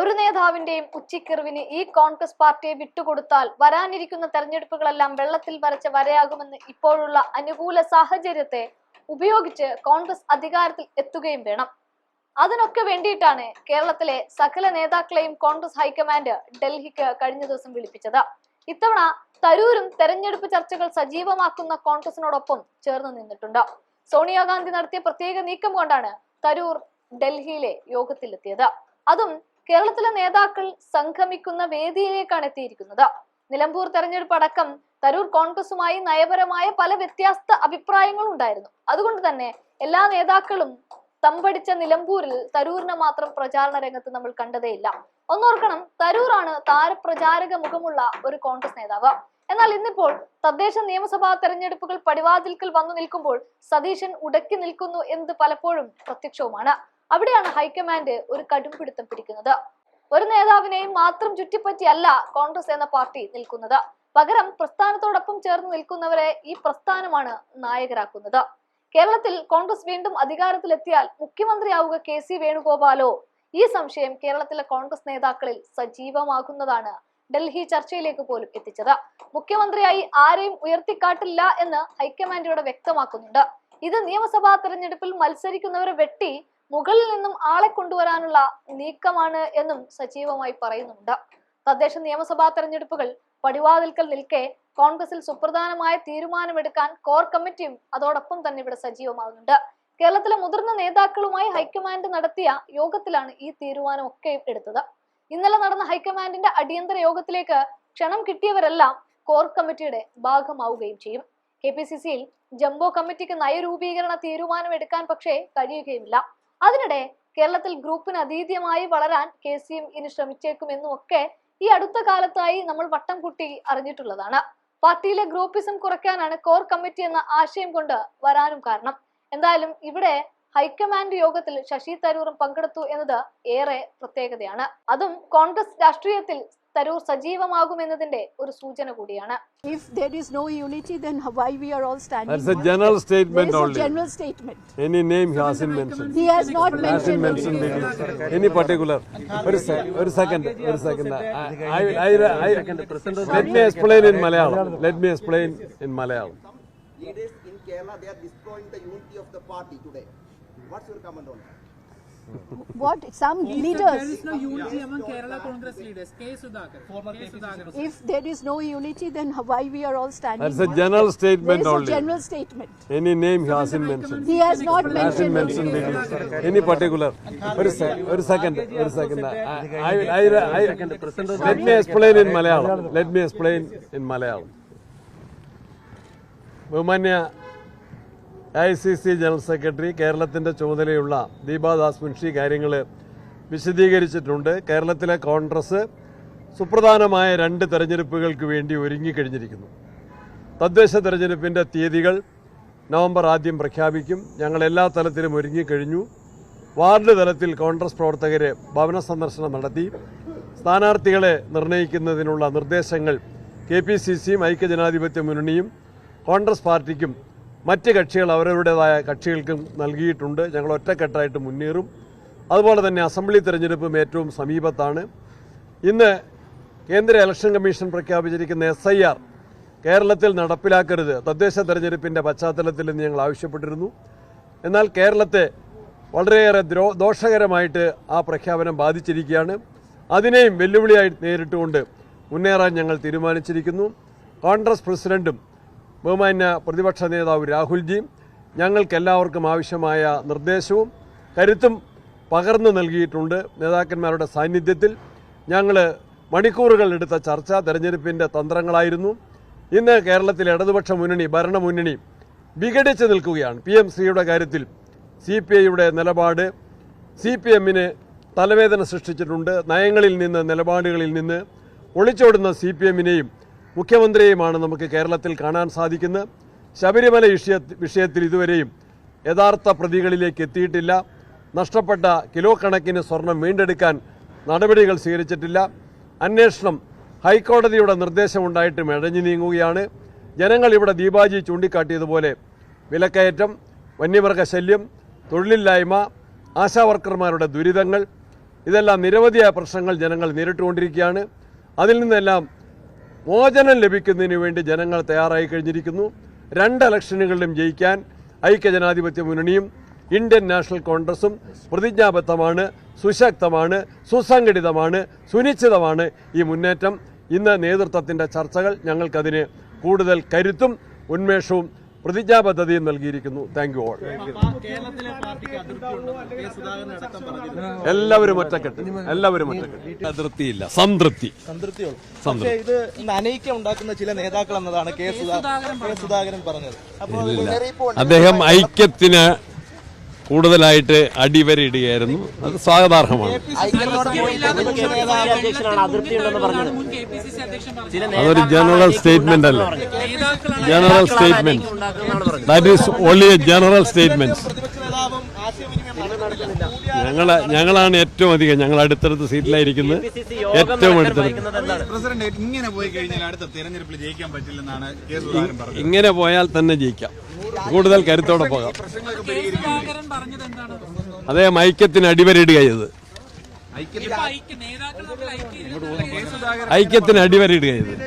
ഒരു നേതാവിന്റെയും ഉച്ചിക്കെറിവിന് ഈ കോൺഗ്രസ് പാർട്ടിയെ വിട്ടുകൊടുത്താൽ വരാനിരിക്കുന്ന തെരഞ്ഞെടുപ്പുകളെല്ലാം വെള്ളത്തിൽ വരച്ച വരയാകുമെന്ന് ഇപ്പോഴുള്ള അനുകൂല സാഹചര്യത്തെ ഉപയോഗിച്ച് കോൺഗ്രസ് അധികാരത്തിൽ എത്തുകയും വേണം. അതിനൊക്കെ വേണ്ടിയിട്ടാണ് കേരളത്തിലെ സകല നേതാക്കളെയും കോൺഗ്രസ് ഹൈക്കമാൻഡ് ഡൽഹിക്ക് കഴിഞ്ഞ ദിവസം വിളിപ്പിച്ചത്. ഇത്തവണ തരൂരും തെരഞ്ഞെടുപ്പ് ചർച്ചകൾ സജീവമാക്കുന്ന കോൺഗ്രസിനോടൊപ്പം ചേർന്ന് നിന്നിട്ടുണ്ട്. സോണിയാഗാന്ധി നടത്തിയ പ്രത്യേക നീക്കം കൊണ്ടാണ് തരൂർ ഡൽഹിയിലെ യോഗത്തിലെത്തിയത്. അതും കേരളത്തിലെ നേതാക്കൾ സംഗമിക്കുന്ന വേദിയിലേക്കാണ് എത്തിയിരിക്കുന്നത്. നിലമ്പൂർ തെരഞ്ഞെടുപ്പ് അടക്കം തരൂർ കോൺഗ്രസുമായി നയപരമായ പല വ്യത്യസ്ത അഭിപ്രായങ്ങളും ഉണ്ടായിരുന്നു. അതുകൊണ്ട് തന്നെ എല്ലാ നേതാക്കളും തമ്പടിച്ച നിലമ്പൂരിൽ തരൂരിനെ മാത്രം പ്രചാരണ രംഗത്ത് നമ്മൾ കണ്ടതേയില്ല. ഒന്നോർക്കണം തരൂറാണ് താരപ്രചാരക മുഖമുള്ള ഒരു കോൺഗ്രസ് നേതാവ്. എന്നാൽ ഇന്നിപ്പോൾ തദ്ദേശ നിയമസഭാ തെരഞ്ഞെടുപ്പുകൾ പടിവാതിൽക്കൽ വന്നു നിൽക്കുമ്പോൾ സതീശൻ ഉടക്കി നിൽക്കുന്നു എന്നത് പലപ്പോഴും പ്രത്യക്ഷവുമാണ്. അവിടെയാണ് ഹൈക്കമാൻഡ് ഒരു കടുംപിടുത്തം പിടിക്കുന്നത്. ഒരു നേതാവിനെയും മാത്രം ചുറ്റിപ്പറ്റിയല്ല കോൺഗ്രസ് എന്ന പാർട്ടി നിൽക്കുന്നത്. പകരം പ്രസ്ഥാനത്തോടൊപ്പം ചേർന്ന് നിൽക്കുന്നവരെ ഈ പ്രസ്ഥാനമാണ് നായകരാക്കുന്നത്. കേരളത്തിൽ കോൺഗ്രസ് വീണ്ടും അധികാരത്തിലെത്തിയാൽ മുഖ്യമന്ത്രിയാവുക കെ സി വേണുഗോപാലോ ഈ സംശയം കേരളത്തിലെ കോൺഗ്രസ് നേതാക്കളിൽ സജീവമാകുന്നതാണ് ഡൽഹി ചർച്ചയിലേക്ക് പോലും എത്തിച്ചത്. മുഖ്യമന്ത്രിയായി ആരെയും ഉയർത്തിക്കാട്ടില്ല എന്ന് ഹൈക്കമാൻഡിലൂടെ വ്യക്തമാക്കുന്നുണ്ട്. ഇത് നിയമസഭാ തെരഞ്ഞെടുപ്പിൽ മത്സരിക്കുന്നവരെ വെട്ടി മുകളിൽ നിന്നും ആളെ കൊണ്ടുവരാനുള്ള നീക്കമാണ് എന്നും സജീവമായി പറയുന്നുണ്ട്. തദ്ദേശ നിയമസഭാ തെരഞ്ഞെടുപ്പുകൾ പടിവാതിൽക്കൽ നിൽക്കെ കോൺഗ്രസിൽ സുപ്രധാനമായ തീരുമാനമെടുക്കാൻ കോർ കമ്മിറ്റിയും അതോടൊപ്പം തന്നെ ഇവിടെ സജീവമാകുന്നുണ്ട് കേരളത്തിലെ മുതിർന്ന നേതാക്കളുമായി ഹൈക്കമാൻഡ് നടത്തിയ യോഗത്തിലാണ് ഈ തീരുമാനം ഒക്കെ എടുത്തത്. ഇന്നലെ നടന്ന ഹൈക്കമാൻഡിന്റെ അടിയന്തര യോഗത്തിലേക്ക് ക്ഷണം കിട്ടിയവരെല്ലാം കോർ കമ്മിറ്റിയുടെ ഭാഗമാവുകയും ചെയ്യും. കെ പി സി സിയിൽ ജംബോ കമ്മിറ്റിക്ക് നയരൂപീകരണ തീരുമാനം എടുക്കാൻ പക്ഷേ കഴിയുകയുമില്ല. അതിനിടെ കേരളത്തിൽ ഗ്രൂപ്പിന് അതീതമായി വളരാൻ കെ സി എം ഇനി ശ്രമിച്ചേക്കുമെന്നും ഒക്കെ ഈ അടുത്ത കാലത്തായി നമ്മൾ വട്ടം കൂട്ടി അറിഞ്ഞിട്ടുള്ളതാണ്. പാർട്ടിയിലെ ഗ്രൂപ്പിസം കുറയ്ക്കാനാണ് കോർ കമ്മിറ്റി എന്ന ആശയം കൊണ്ട് വരാനും കാരണം. എന്തായാലും ഇവിടെ ഹൈക്കമാൻഡ് യോഗത്തിൽ ശശി തരൂറും പങ്കെടുത്തു എന്നത് ഏറെ പ്രത്യേകതയാണ്. അതും കോൺഗ്രസ് രാഷ്ട്രീയത്തിൽ തരൂർ സജീവമാകുമെന്നതിന്റെ ഒരു സൂചന കൂടിയാണ് If there is no unity, then why we are all standing? That's a general statement only. is a general statement. Any name he hasn't mentioned. He has not mentioned. mentioned any, any particular. ഒരു ഒരു second, ഒരു second. I, I, I, I, let me explain in Malayalam. Let me explain in Malayalam. leaders in Kerala, they are destroying the unity of the party today. What's your comment on that? What? Some He said There leaders. is no unity among Kerala Congress leaders. K. Sudhakar. K. Sudhakar. If there is no unity, then why we are all standing? That's a one? general There statement is a only. general statement. Any name he hasn't mentioned. He has not Hasn't mentioned. mentioned any, any particular. ഒരു se- ഒരു second, ഒരു second. I, I, I, I, let me explain in Malayalam. Let me explain in Malayalam. ബഹുമാന്യ I C C general secretary കേരളത്തിന്റെ ചുമതലയുള്ള ദീപാദാസ് മുൻഷി കാര്യങ്ങൾ വിശദീകരിച്ചിട്ടുണ്ട്. കേരളത്തിലെ കോൺഗ്രസ് സുപ്രധാനമായ രണ്ട് തെരഞ്ഞെടുപ്പുകൾക്ക് വേണ്ടി ഒരുങ്ങിക്കഴിഞ്ഞിരിക്കുന്നു. തദ്ദേശ തെരഞ്ഞെടുപ്പിന്റെ തീയതികൾ നവംബർ ആദ്യം പ്രഖ്യാപിക്കും. ഞങ്ങൾ എല്ലാ തലത്തിലും ഒരുങ്ങിക്കഴിഞ്ഞു. വാർഡ് തലത്തിൽ കോൺഗ്രസ് പ്രവർത്തകർ ഭവന സന്ദർശനം നടത്തി. സ്ഥാനാർത്ഥികളെ നിർണയിക്കുന്നതിനുള്ള നിർദ്ദേശങ്ങൾ കെ പി സി സിയും ഐക്യജനാധിപത്യ മുന്നണിയും കോൺഗ്രസ് പാർട്ടിക്കും മറ്റ് കക്ഷികൾ അവരവരുടേതായ കക്ഷികൾക്കും നൽകിയിട്ടുണ്ട്. ഞങ്ങൾ ഒറ്റക്കെട്ടായിട്ട് മുന്നേറും. അതുപോലെ തന്നെ അസംബ്ലി തെരഞ്ഞെടുപ്പും ഏറ്റവും സമീപത്താണ്. ഇന്ന് കേന്ദ്ര ഇലക്ഷൻ കമ്മീഷൻ പ്രഖ്യാപിച്ചിരിക്കുന്ന എസ് ഐ ആർ കേരളത്തിൽ നടപ്പിലാക്കരുത്. തദ്ദേശ തെരഞ്ഞെടുപ്പിന്റെ പശ്ചാത്തലത്തിൽ എന്ന് ഞങ്ങൾ ആവശ്യപ്പെട്ടിരുന്നു. എന്നാൽ കേരളത്തെ വളരെയേറെ ദ്രോ ദോഷകരമായിട്ട് ആ പ്രഖ്യാപനം ബാധിച്ചിരിക്കുകയാണ്. അതിനെയും വെല്ലുവിളിയായി നേരിട്ടുകൊണ്ട് മുന്നേറാൻ ഞങ്ങൾ തീരുമാനിച്ചിരിക്കുന്നു. കോൺഗ്രസ് പ്രസിഡന്റും ബഹുമാന്യ പ്രതിപക്ഷ നേതാവ് രാഹുൽജിയും ഞങ്ങൾക്കെല്ലാവർക്കും ആവശ്യമായ നിർദ്ദേശവും കരുത്തും പകർന്നു നൽകിയിട്ടുണ്ട് നേതാക്കന്മാരുടെ സാന്നിധ്യത്തിൽ. ഞങ്ങൾ മണിക്കൂറുകൾ എടുത്ത ചർച്ച തെരഞ്ഞെടുപ്പിന്റെ തന്ത്രങ്ങളായിരുന്നു. ഇന്ന് കേരളത്തിലെ ഇടതുപക്ഷ മുന്നണി ഭരണമുന്നണി വിഘടിച്ച് നിൽക്കുകയാണ്. പി എം ശ്രീയുടെ കാര്യത്തിൽ സി പി ഐയുടെ നിലപാട് സി പി എമ്മിന് തലവേദന സൃഷ്ടിച്ചിട്ടുണ്ട്. നയങ്ങളിൽ നിന്ന് നിലപാടുകളിൽ നിന്ന് ഒളിച്ചോടുന്ന സി പി എമ്മിനെയും മുഖ്യമന്ത്രിയെയുമാണ് നമുക്ക് കേരളത്തിൽ കാണാൻ സാധിക്കുന്നത്. ശബരിമല വിഷയ വിഷയത്തിൽ ഇതുവരെയും യഥാർത്ഥ പ്രതികളിലേക്ക് എത്തിയിട്ടില്ല. നഷ്ടപ്പെട്ട കിലോ കണക്കിന് സ്വർണം വീണ്ടെടുക്കാൻ നടപടികൾ സ്വീകരിച്ചിട്ടില്ല. അന്വേഷണം ഹൈക്കോടതിയുടെ നിർദ്ദേശമുണ്ടായിട്ടും ഇഴഞ്ഞു നീങ്ങുകയാണ്. ജനങ്ങൾ ഇവിടെ ദീപാജി ചൂണ്ടിക്കാട്ടിയതുപോലെ വിലക്കയറ്റം വന്യമൃഗശല്യം തൊഴിലില്ലായ്മ ആശാവർക്കർമാരുടെ ദുരിതങ്ങൾ ഇതെല്ലാം നിരവധിയായ പ്രശ്നങ്ങൾ ജനങ്ങൾ നേരിട്ടുകൊണ്ടിരിക്കുകയാണ്. അതിൽ നിന്നെല്ലാം മോചനം ലഭിക്കുന്നതിന് വേണ്ടി ജനങ്ങൾ തയ്യാറായി കഴിഞ്ഞിരിക്കുന്നു. രണ്ട് ഇലക്ഷനുകളിലും ജയിക്കാൻ ഐക്യജനാധിപത്യ മുന്നണിയും ഇന്ത്യൻ നാഷണൽ കോൺഗ്രസും പ്രതിജ്ഞാബദ്ധമാണ് സുശക്തമാണ് സുസംഘടിതമാണ് സുനിശ്ചിതമാണ് ഈ മുന്നേറ്റം. ഇന്ന് നേതൃത്വത്തിന്റെ ചർച്ചകൾ ഞങ്ങൾക്കതിന് കൂടുതൽ കരുത്തും ഉന്മേഷവും പ്രതിജ്ഞാബദ്ധതയും നൽകിയിരിക്കുന്നു. താങ്ക് യു ഓൾ എല്ലാവരും ഒറ്റക്കെട്ട്. എല്ലാവരും ഒറ്റക്കെട്ട്. അതിർത്തിയില്ല സംതൃപ്തി. ഇത് ഉണ്ടാക്കുന്ന ചില നേതാക്കൾ എന്നതാണ് കെ സുധാകരൻ പറഞ്ഞത്. അദ്ദേഹം ഐക്യത്തിന് കൂടുതലായിട്ട് അടിവരയിടുകയായിരുന്നു. അത് സ്വാഗതാർഹമാണ്. അതൊരു ജനറൽ സ്റ്റേറ്റ്മെന്റ് അല്ല. General statement that is only a general statement ഞങ്ങൾ ഞങ്ങളാണ് ഏറ്റവും അധികം ഞങ്ങൾ അടുത്തടുത്ത സീറ്റിലായിരിക്കുന്നത്. ഏറ്റവും അടുത്തടുത്ത്. ഇങ്ങനെ പോയാൽ തന്നെ ജയിക്കാം. കൂടുതൽ കരുത്തോടെ പോകാം. അതെ ഐക്യത്തിന് അടിവരയിടുക ചെയ്തത് ഐക്യ നേതാക്കൾ തമ്മിൽ ഐക്യം കെ സുധാകരൻ ഐക്യത്തിന് അടിവരയിടുക ചെയ്തത്